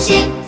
心。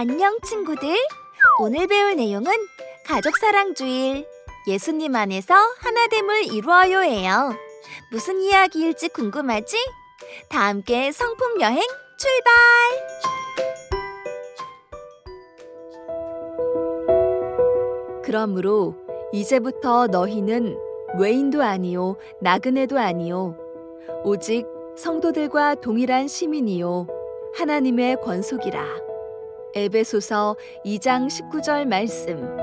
안녕 친구들. 오늘 배울 내용은 가족 사랑 주일 예수님 안에서 하나됨을 이루어요예요. 무슨 이야기일지 궁금하지? 다 함께 성품 여행 출발! 그러므로 이제부터 너희는 외인도 아니요 나그네도 아니요 오직 성도들과 동일한 시민이요 하나님의 권속이라. 에베소서 2장 19절 말씀.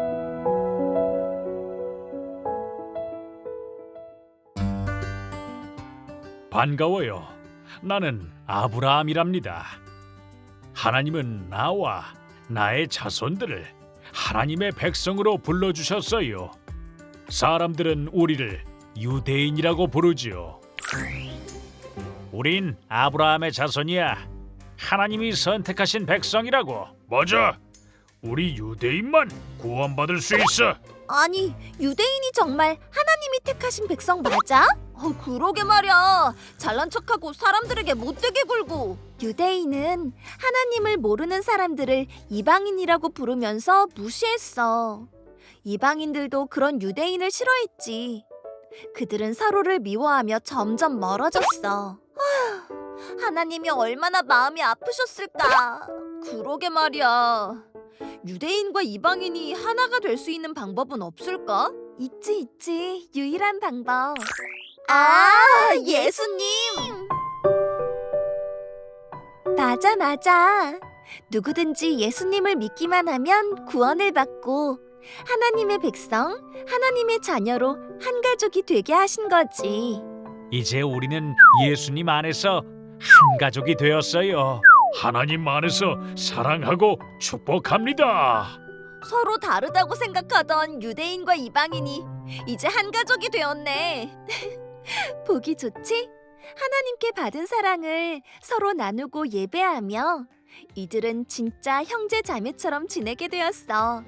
반가워요. 나는 아브라함이랍니다. 하나님은 나와 나의 자손들을 하나님의 백성으로 불러 주셨어요. 사람들은 우리를 유대인이라고 부르지요. 우린 아브라함의 자손이야. 하나님이 선택하신 백성이라고. 맞아. 우리 유대인만 구원받을 수 있어. 아니, 유대인이 정말 하나님이 택하신 백성 맞아? 어, 그러게 말이야. 잘난 척하고 사람들에게 못되게 굴고. 유대인은 하나님을 모르는 사람들을 이방인이라고 부르면서 무시했어. 이방인들도 그런 유대인을 싫어했지. 그들은 서로를 미워하며 점점 멀어졌어. 하나님이 얼마나 마음이 아프셨을까. 그러게 말이야. 유대인과 이방인이 하나가 될 수 있는 방법은 없을까? 있지 있지 유일한 방법 아 예수님 맞아 맞아 누구든지 예수님을 믿기만 하면 구원을 받고 하나님의 백성 하나님의 자녀로 한 가족이 되게 하신 거지 이제 우리는 예수님 안에서 한 가족이 되었어요. 하나님 안에서 사랑하고 축복합니다. 서로 다르다고 생각하던 유대인과 이방인이 이제 한 가족이 되었네. 보기 좋지? 하나님께 받은 사랑을 서로 나누고 예배하며 이들은 진짜 형제 자매처럼 지내게 되었어.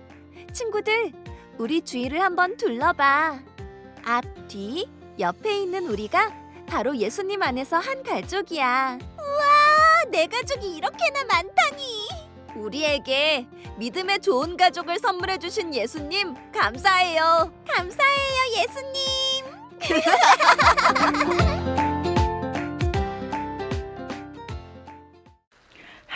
친구들, 우리 주위를 한번 둘러봐. 앞, 뒤, 옆에 있는 우리가 바로 예수님 안에서 한 가족이야. 내 가족이 이렇게나 많다니. 우리에게 믿음의 좋은 가족을 선물해 주신 예수님 감사해요. 감사해요, 예수님.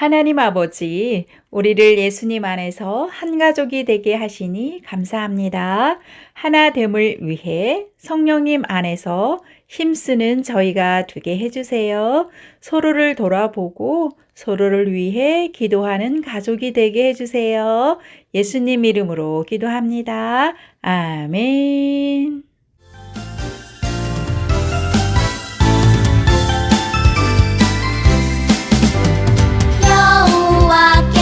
하나님 아버지, 우리를 예수님 안에서 한 가족이 되게 하시니 감사합니다. 하나 됨을 위해 성령님 안에서 힘쓰는 저희가 되게 해주세요. 서로를 돌아보고 서로를 위해 기도하는 가족이 되게 해주세요. 예수님 이름으로 기도합니다. 아멘. 여호와께서는